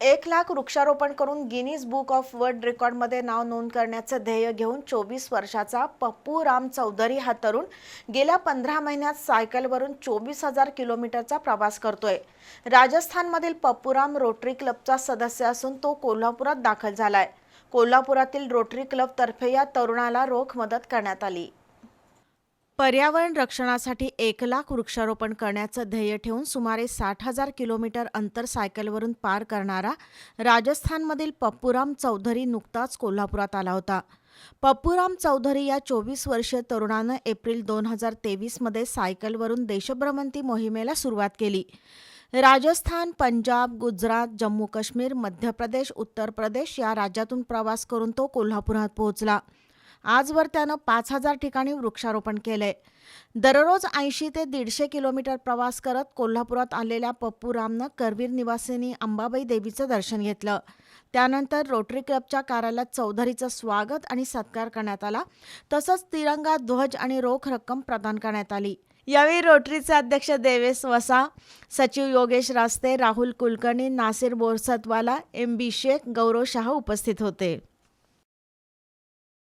एक लाख वृक्षारोपण करून गिनीज बुक ऑफ वर्ल्ड रेकॉर्डमध्ये नाव नोंद करण्याचं ध्येय घेऊन चोवीस वर्षाचा पप्पू राम चौधरी हा तरुण गेल्या पंधरा महिन्यात सायकलवरून चोवीस हजार किलोमीटरचा प्रवास करतोय. राजस्थानमधील पप्पूराम रोटरी क्लबचा सदस्य असून तो कोल्हापुरात दाखल झालाय. कोल्हापुरातील रोटरी क्लबतर्फे या तरुणाला रोख मदत करण्यात आली. पर्यावरण रक्षणासाठी एक लाख वृक्षारोपण करण्याचं ध्येय ठेवून सुमारे साठ हजार किलोमीटर अंतर सायकलवरून पार करणारा राजस्थानमधील पप्पूराम चौधरी नुकताच कोल्हापुरात आला होता. पप्पूराम चौधरी या चोवीस वर्षीय तरुणानं एप्रिल दोन हजार तेवीसमध्ये सायकलवरून देशभ्रमंती मोहिमेला सुरुवात केली. राजस्थान पंजाब गुजरात जम्मू काश्मीर मध्य प्रदेश उत्तर प्रदेश या राज्यातून प्रवास करून तो कोल्हापुरात पोहोचला. आजवर त्यानं पाच हजार ठिकाणी वृक्षारोपण केलंय. दररोज ऐंशी ते दीडशे किलोमीटर प्रवास करत कोल्हापुरात आलेल्या पप्पू रामनं करवीर निवासिनी अंबाबाई देवीचं दर्शन घेतलं. त्यानंतर रोटरी क्लबच्या कार्यालयात चौधरीचं स्वागत आणि सत्कार करण्यात आला. तसंच तिरंगा ध्वज आणि रोख रक्कम प्रदान करण्यात आली. यावेळी रोटरीचे अध्यक्ष देवेश वसा सचिव योगेश रास्ते राहुल कुलकर्णी नासिर बोरसतवाला एम बी शेख गौरव शाह उपस्थित होते.